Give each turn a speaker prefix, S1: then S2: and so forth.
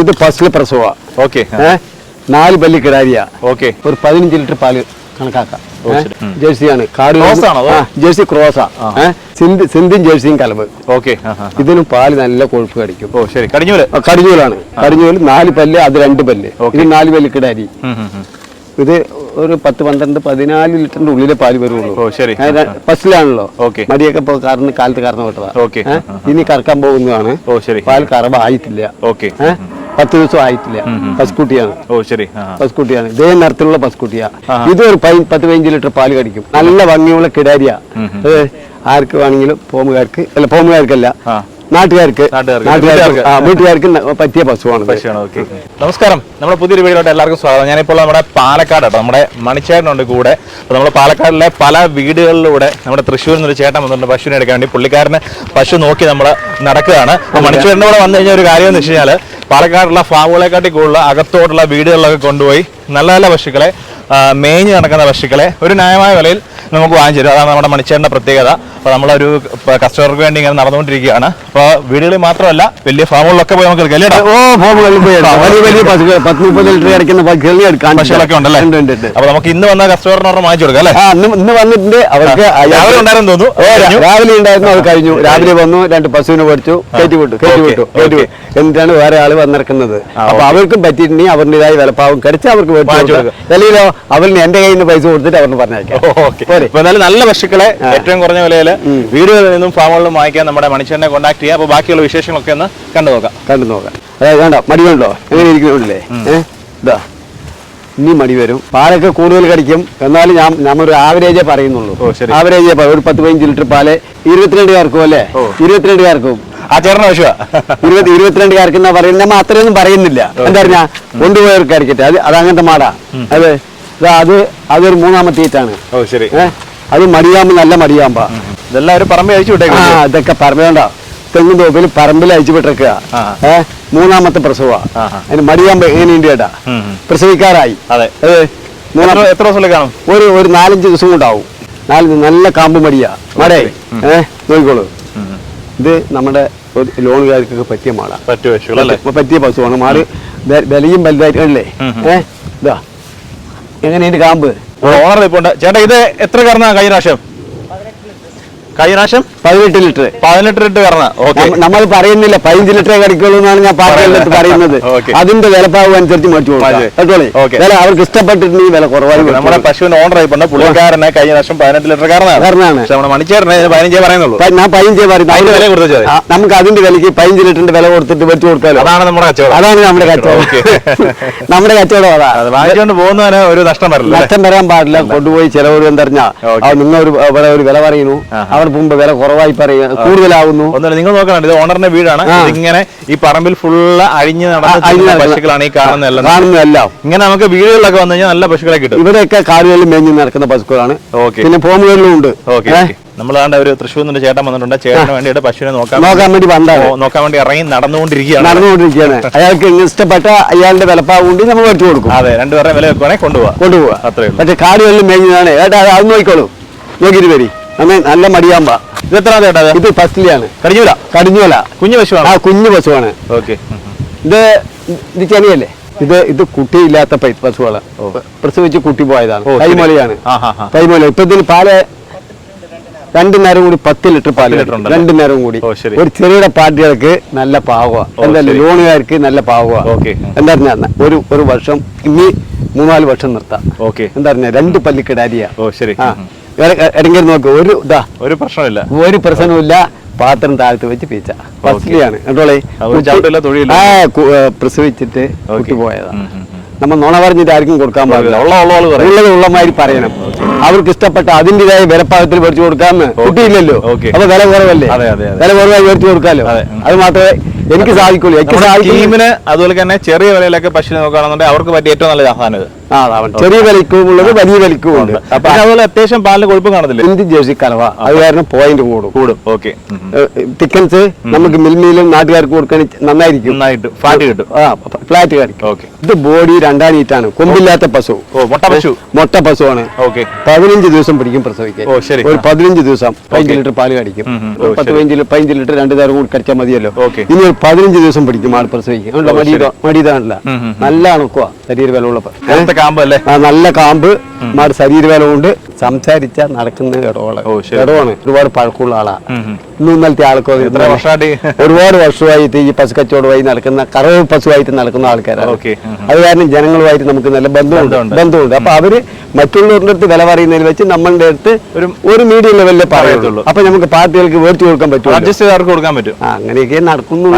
S1: ഇത് ഫസ്റ്റ് പ്രസവ
S2: ഓക്കെ
S1: നാല് പല്ലി കിടാരിയ.
S2: ഓക്കെ.
S1: ഒരു പതിനഞ്ച് ലിറ്റർ പാൽ കണക്കാക്കാം. ജേഴ്സിയാണ്. കാട് ജേഴ്സി ക്രോസാ സിന്ധി സിന്ധിയും ജേഴ്സിയും കലവ്
S2: ഓക്കെ
S1: ഇതിനും പാൽ നല്ല കൊഴുപ്പ് കടിക്കും.
S2: ഓ ശരി.
S1: കടിഞ്ഞൂൽ? കടിഞ്ഞൂലാണ്. കടിഞ്ഞൂൽ നാല് പല്ല് അത് രണ്ട് പല്ല്. ഇത് നാല് പല്ല് കിടാരി. ഇത് ഒരു പത്ത് പന്ത്രണ്ട് പതിനാല് ലിറ്ററിന്റെ ഉള്ളിലെ പാൽ വരുള്ളൂ. ഫസ്റ്റിലാണല്ലോ.
S2: ഓക്കേ.
S1: മടിയൊക്കെ ഇപ്പൊ കറന്ന് കാലത്ത് കാരണം വിട്ടതാ.
S2: ഓക്കേ.
S1: ഇനി കറക്കാൻ പോകുന്നതാണ്.
S2: ഓ ശരി.
S1: പാൽ കറവായിട്ടില്ല.
S2: ഓക്കെ?
S1: പത്ത് ദിവസം ആയിട്ടില്ല. പസ്കുട്ടിയാണ്
S2: ഓ ശരി.
S1: പസ്കുട്ടിയാണ് ഇതേ നിറത്തിലുള്ള പസ്കുട്ടിയാ. ഇത് ഒരു പത്ത് പതിനഞ്ച് ലിറ്റർ പാൽ കടിക്കും. നല്ല ഭംഗിയുള്ള കിടാരിയ. ആർക്ക് വേണമെങ്കിലും പോമുകാർക്ക് അല്ല പോമുകാർക്കല്ല. നാട്ടുകാർക്ക് വീട്ടുകാർക്ക്. പറ്റിയ പശുവാണ്
S2: നമസ്കാരം. നമ്മുടെ പുതിയൊരു വീടിലോട്ട് എല്ലാവർക്കും സ്വാഗതം. ഞാനിപ്പോൾ നമ്മുടെ പാലക്കാട് കേട്ടോ നമ്മുടെ മണിച്ചേട്ടനുണ്ട് കൂടെ. അപ്പോൾ നമ്മൾ പാലക്കാടിലെ പല വീടുകളിലൂടെ നമ്മുടെ തൃശ്ശൂരിൽ നിന്നൊരു ചേട്ടൻ വന്നിട്ടുണ്ട് പശുവിനെ എടുക്കാൻ വേണ്ടി. പുള്ളിക്കാരന് പശു നോക്കി നമ്മൾ നടക്കുകയാണ്. അപ്പോൾ മണിച്ചേട്ടന്റെ കൂടെ വന്നു കഴിഞ്ഞാൽ ഒരു കാര്യം എന്ന് വെച്ച് കഴിഞ്ഞാൽ പാലക്കാടുള്ള ഫാമുകളെക്കാട്ടി കൂടുതൽ അകത്തോട്ടുള്ള വീടുകളിലൊക്കെ കൊണ്ടുപോയി നല്ല നല്ല പശുക്കളെ മേഞ്ഞ് നടക്കുന്ന പശുക്കളെ ഒരു ന്യായമായ വിലയിൽ നമുക്ക് വാങ്ങിച്ചു തരും. അതാണ് നമ്മുടെ മണിച്ചേട്ടന്റെ പ്രത്യേകത. അപ്പോൾ നമ്മളൊരു കസ്റ്റമർക്ക് വേണ്ടി ഇങ്ങനെ നടന്നുകൊണ്ടിരിക്കുകയാണ്. അപ്പോൾ വീടുകളിൽ മാത്രമല്ല വലിയ ഫാമുകളിലൊക്കെ പോയി നമുക്ക് എടുക്കാം
S1: ഓ ഫോമുകളിൽ പോയി വലിയ വലിയ പത്ത് മുപ്പത് ലിറ്റർ കിടക്കുന്ന പശുക്കളെ എടുക്കാൻ
S2: പശുക്കളൊക്കെ ഉണ്ടല്ലേ?
S1: ഉണ്ട് ഉണ്ട് ഉണ്ട്.
S2: അപ്പൊ നമുക്ക് ഇന്ന് വന്ന കസ്റ്റമറിന് ഒരെണ്ണം വാങ്ങിച്ചു കൊടുക്കാം അല്ലേ?
S1: ഇന്ന് വന്നിട്ടുണ്ട്. അവർക്ക്
S2: രാവിലെ ഉണ്ടായിരുന്നു തോന്നുന്നു.
S1: രാവിലെ ഉണ്ടായിരുന്നു അത് കഴിഞ്ഞു. രാവിലെ വന്നു രണ്ട് പശുവിനെ പഠിച്ചു കയറ്റി വിട്ടു കയറ്റി വിട്ടു കയറ്റി വിട്ടു. എന്നിട്ടാണ് വേറെ ആൾ വന്നിറക്കുന്നത്. അപ്പൊ
S2: ഓക്കേ.
S1: അവർക്കും പറ്റിയിട്ടുണ്ടെങ്കിൽ അവരുടേതായ വിലപ്പാവും. കടിച്ച് അവർക്ക്. വിലയിലോ അവരിന് എന്റെ കയ്യിൽ നിന്ന് പൈസ കൊടുത്തിട്ട് അവർ പറഞ്ഞേക്കാം
S2: അപ്പൊ എന്തായാലും നല്ല പശുക്കളെ ഏറ്റവും കുറഞ്ഞ വിലയിൽ വീടുകളിൽ നിന്നും ഫാമുകളിലും വാങ്ങിക്കാൻ നമ്മുടെ മനുഷ്യനെ കോൺടാക്ട് ചെയ്യാം. അപ്പൊ ബാക്കിയുള്ള വിശേഷങ്ങളൊക്കെ ഒന്ന് കണ്ടു നോക്കാം.
S1: കണ്ടു നോക്കാം. അതായത് വേണ്ട മടി വേണ്ടോ എങ്ങനെ ഇരിക്കുന്നില്ലേ ഇതാ. ഇനി മടി വരും. പാലൊക്കെ കൂടുതൽ കടിക്കും. എന്നാലും ഞാൻ നമ്മളൊരു ആവറേജേ പറയുന്നുള്ളൂ. ആവറേജേ ഒരു പത്ത് പതിനഞ്ച് ലിറ്റർ പാൽ ഇരുപത്തിരണ്ട് കാർക്കും അല്ലേ. ഇരുപത്തിരണ്ട് കാർക്കും
S2: ആ ചേർന്ന പശുവാ.
S1: ഇരുപത്തി ഇരുപത്തിരണ്ട് കാർക്ക് എന്നാ പറയുന്നത്. നമ്മ അത്രയൊന്നും പറയുന്നില്ല. എന്താ പറഞ്ഞാ? കൊണ്ടുപോയവർക്ക് അടിക്കട്ടെ അത് അത് അങ്ങനത്തെ മാടാ. അത് അത് അതൊരു മൂന്നാമത്തെ ഈറ്റാണ്.
S2: ഓ ശരി.
S1: ഏഹ് അത് മടിയാമ്പ് നല്ല മടിയാമ്പ.
S2: ഇതെല്ലാം ഒരു പറമ്പ് അഴിച്ചു
S1: ആ ഇതൊക്കെ പറമ്പേണ്ട തെങ്ങും തോപ്പിൽ പറമ്പിൽ അയച്ചു വിട്ടേക്കുക ഏഹ് മൂന്നാമത്തെ പ്രസവ. അതിന് മടിയാമ്പ് എങ്ങനെയുണ്ട് ചേട്ടാ. പ്രസവിക്കാറായി.
S2: അതെ. എത്ര- ദിവസം കാണും
S1: ഒരു ഒരു നാലഞ്ച് ദിവസം കൊണ്ടാവും. നാല് നല്ല കാമ്പ് മടിയാ. മടേ. ഏ? നോക്കിക്കോളൂ. ഇത് നമ്മുടെ ലോണുകാർക്കൊക്കെ പറ്റിയ
S2: പശുകൾ
S1: പറ്റിയ പശുവാണ്. മാട് വിലയും വലുതായിട്ടല്ലേ
S2: ഉം,
S1: ഏ? ഇതാ എങ്ങനെയുണ്ട് കാമ്പ്?
S2: ഓണർ ഇപ്പൊ ഉണ്ട്. ചേട്ടാ ഇത് എത്ര കറന്നാ കഴിഞ്ഞ പ്രാവശ്യം? കഴിഞ്ഞ പ്രാവശ്യം?
S1: പതിനെട്ട് ലിറ്റർ.
S2: പതിനെട്ട് ലിറ്റർ കറണ ഓക്കെ.
S1: നമ്മൾ പറയുന്നില്ല പതിനഞ്ച് ലിറ്ററേ കടിക്കുള്ളൂ എന്നാണ് ഞാൻ പാർട്ടി പറയുന്നത്. അതിന്റെ വിലപ്പാവ് അനുസരിച്ച് മേടിച്ചു. വില അവർക്ക് ഇഷ്ടപ്പെട്ടിട്ടുണ്ടെങ്കിൽ വില കുറവായി
S2: നമ്മുടെ പശുവിന് ഓണർ ആയിപ്പുണ്ട് പുള്ളിക്കാരനെ കഴിഞ്ഞ വർഷം പതിനെട്ട് ലിറ്റർ കാരണമാണ് നമ്മുടെ മണിച്ചേട്ടനെ പതിനഞ്ചേ പറയുന്നുള്ളൂ.
S1: ഞാൻ പതിനഞ്ചേ പറയുന്നത്
S2: അതിന്റെ വില കൊടുത്തു
S1: നമുക്ക് അതിന്റെ വിലക്ക് പതിനഞ്ച് ലിറ്ററിന്റെ വില കൊടുത്തിട്ട് മേടിച്ചു കൊടുക്കാലോ?
S2: അതാണ് നമ്മുടെ കച്ചവടം.
S1: അതാണ് നമ്മുടെ കച്ചവടം. നമ്മുടെ കച്ചവടം അതാ.
S2: വാങ്ങിച്ചുകൊണ്ട് പോകുന്നതിന് ഒരു നഷ്ടം വരില്ല?
S1: നഷ്ടം വരാൻ പാടില്ല. കൊണ്ടുപോയി ചിലവർ എന്തറിഞ്ഞാ. നിങ്ങൾ ഒരു വില പറയുന്നു.
S2: ആഹാ.
S1: അവർ പോകുമ്പോ വില കുറവായി പറയുക. കൂടുതലാവുന്നു.
S2: ഒന്നുമില്ല നിങ്ങൾ നോക്കണം ഇത് ഓണറിന്റെ വീടാണ്. ഇങ്ങനെ ഈ പറമ്പിൽ ഫുള്ള് അഴിഞ്ഞ് നടന്ന
S1: നടക്കുന്ന-
S2: പശുക്കളാണ് ഈ കാണുന്നതെല്ലാം
S1: കാണുന്നതെല്ലാം
S2: ഇങ്ങനെ നമുക്ക് വീടുകളിലൊക്കെ വന്നു കഴിഞ്ഞാൽ നല്ല പശുക്കളെ കിട്ടും.
S1: ഇവിടെയൊക്കെ കാലുകളിൽ മേഞ്ഞ് നടക്കുന്ന പശുക്കളാണ്.
S2: ഓക്കെ.
S1: പിന്നെ ഫോമുകളിലും ഉണ്ട്
S2: ഓക്കെ. നമ്മൾ ആണ്ട് ഒരു തൃശ്ശൂർ നിന്ന് ചേട്ടൻ വന്നിട്ടുണ്ട്. ചേട്ടന് വേണ്ടിയിട്ട് പശുവിനെ നോക്കാൻ
S1: നോക്കാൻ വേണ്ടി
S2: വന്നതാണ്. നോക്കാൻ വേണ്ടി ഇറങ്ങി നടന്നുകൊണ്ടിരിക്കുകയാണ്.
S1: നടന്നുകൊണ്ടിരിക്കുകയാണ്. അയാൾക്ക് ഇഷ്ടപ്പെട്ട അയാളുടെ വിലപ്പാവുകൊണ്ട് നമ്മൾ മേടിച്ചു കൊടുക്കും.
S2: അതെ രണ്ടുപേരുടെ വില വെക്കുവാണെങ്കിൽ കൊണ്ടുപോവാ.
S1: കൊണ്ടുപോവാ.
S2: അത്രയും
S1: പക്ഷെ കാടുകളിൽ മേഞ്ഞതാണ്. ഏട്ടാ അത് നോക്കിക്കോളൂ. നോക്കിയിട്ട് വരി. അങ്ങനെ നല്ല മടിയാമ്പ.
S2: ഇത് എത്ര ചേട്ടാ ഇത്?
S1: ഫസ്റ്റിലാണ്
S2: കടിഞ്ഞൂല
S1: കുഞ്ഞു
S2: കുഞ്ഞു
S1: ആ
S2: പശുവാണ്
S1: കുഞ്ഞു പശുവാണ്.
S2: ഓക്കെ.
S1: ഇത് ഇത് ചെറിയല്ലേ? ഇത് ഇത് കുട്ടിയില്ലാത്ത പശുവാണ്. പ്രസവിച്ച് കുട്ടി പോയതാണ്. കൈമൊലിയാണ്.
S2: ആ
S1: കൈമൊലി. ഇപ്പൊ ഇതിന് പാൽ രണ്ടു നേരം കൂടി പത്ത് ലിറ്റർ
S2: പാൽ
S1: രണ്ടു നേരം കൂടി. ഒരു ചെറിയ പാർട്ടികൾക്ക് നല്ല പാവുക. എന്തായാലും ലോണുകാർക്ക് നല്ല പാവുക. എന്താ ഒരു ഒരു വർഷം ഇനി മൂന്നാൽ വർഷം നിർത്താം.
S2: ഓക്കെ.
S1: എന്താ പറഞ്ഞ രണ്ട് പല്ലിക്കിടാരിയാ
S2: ഓ ശരി.
S1: ആ നോക്ക്. ഒരു ഇതാ
S2: ഒരു പ്രശ്നമില്ല.
S1: ഒരു പ്രശ്നവുമില്ല. പാത്രം താഴ്ത്തി വെച്ച് പീച്ച. ഫസ്റ്റിലാണ് കേട്ടോളേ പ്രസവിച്ചിട്ട് കുട്ടി. പോയതാ നമ്മൾ നുണ പറഞ്ഞിട്ട് ആർക്കും കൊടുക്കാൻ പാടില്ല. ഉള്ളത് ഉള്ളമാതിരി പറയണം. അവർക്ക് ഇഷ്ടപ്പെട്ട അതിന്റെതായ വിലപ്പാകത്തിൽ മേടിച്ചു കൊടുക്കാൻ കുട്ടിയില്ലല്ലോ. അപ്പൊ വില കുറവല്ലേ. വില കുറവായി മേടിച്ചു കൊടുക്കാലോ?
S2: അതെ.
S1: മാത്രമേ എനിക്ക് സാധിക്കുള്ളൂ. എനിക്ക് സാധിക്കും
S2: അതുപോലെ തന്നെ ചെറിയ വിലയിലൊക്കെ പശു നോക്കുകയാണെന്നുണ്ടെങ്കിൽ അവർക്ക് പറ്റിയ ഏറ്റവും നല്ല സാധനം ഇത്.
S1: ആ അതാണ് ചെറിയ വലിക്കവും ഉള്ളത് വലിയ വലിക്കവും ഉണ്ട്.
S2: അതുപോലെ അത്യാവശ്യം പാലിന് കൊഴുപ്പ് കാണത്തില്ല?
S1: ഇന്ത്യൻ ജേഴ്സി കലവ. അത് കാരണം പോയിന്റ് കൂടും.
S2: കൂടും. ഓക്കെ.
S1: ചിക്കൻസ് നമുക്ക് മിൽമിയിലും നാട്ടുകാർക്ക് കൊടുക്കാൻ നന്നായിരിക്കും.
S2: നന്നായിട്ട്. ഫാറ്റ് കിട്ടും.
S1: ആ ഫ്ലാറ്റ് കാണിക്കും
S2: ഓക്കെ.
S1: ഇത് ബോഡി രണ്ടാം നീറ്റാണ് കൊമ്പില്ലാത്ത പശു.
S2: മുട്ട പശു.
S1: മൊട്ട പശുവാണ്.
S2: ഓക്കെ.
S1: പതിനഞ്ച് ദിവസം പിടിക്കും പ്രസവിക്കാൻ. ഒരു പതിനഞ്ച് ദിവസം പതിനഞ്ച് ലിറ്റർ പാൽ കടിക്കും പത്ത് പതിനഞ്ച് പതിനഞ്ച് ലിറ്റർ രണ്ട് നേരം കൂടി കടിച്ചാൽ മതിയല്ലോ. ഇനി ഒരു പതിനഞ്ച് ദിവസം പിടിക്കും ആൾ പ്രസവിക്കും. മടിയതാണല്ല. നല്ല അണുക്കുക ശരീര വില പ- ഏ?
S2: നേരത്തെ കാമ്പ് അല്ലേ
S1: നല്ല കാമ്പ്. മാറി ശരീരബലമുണ്ട് സംസാരിച്ച നടക്കുന്ന
S2: ഇടവൾ.
S1: ഇടവാണ്. ഒരുപാട് പഴക്കമുള്ള ആളാ. ഇന്നും ഇന്നലത്തെ ആൾക്കോ
S2: എത്ര വർഷമായിട്ട്
S1: ഒരുപാട് വർഷമായിട്ട് ഈ പശു കച്ചവടമായി നടക്കുന്ന കറവ് പശുവായിട്ട് നടക്കുന്ന ആൾക്കാരാണ്. അത് കാരണം ജനങ്ങളുമായിട്ട് നമുക്ക് നല്ല ബന്ധമുണ്ട്.
S2: ബന്ധമുണ്ട്.
S1: അപ്പൊ അവർ മറ്റുള്ളവരുടെ അടുത്ത് വില പറയുന്നതിൽ വെച്ച് നമ്മളുടെ അടുത്ത്
S2: ഒരു
S1: മീഡിയം ലെവലിലെ
S2: പറയത്തുള്ളൂ.
S1: പറയുള്ളൂ. അപ്പൊ നമുക്ക് പാർട്ടികൾക്ക് വേർത്തി കൊടുക്കാൻ പറ്റും
S2: കൊടുക്കാൻ പറ്റും.
S1: അങ്ങനെയൊക്കെ നടക്കുന്നു.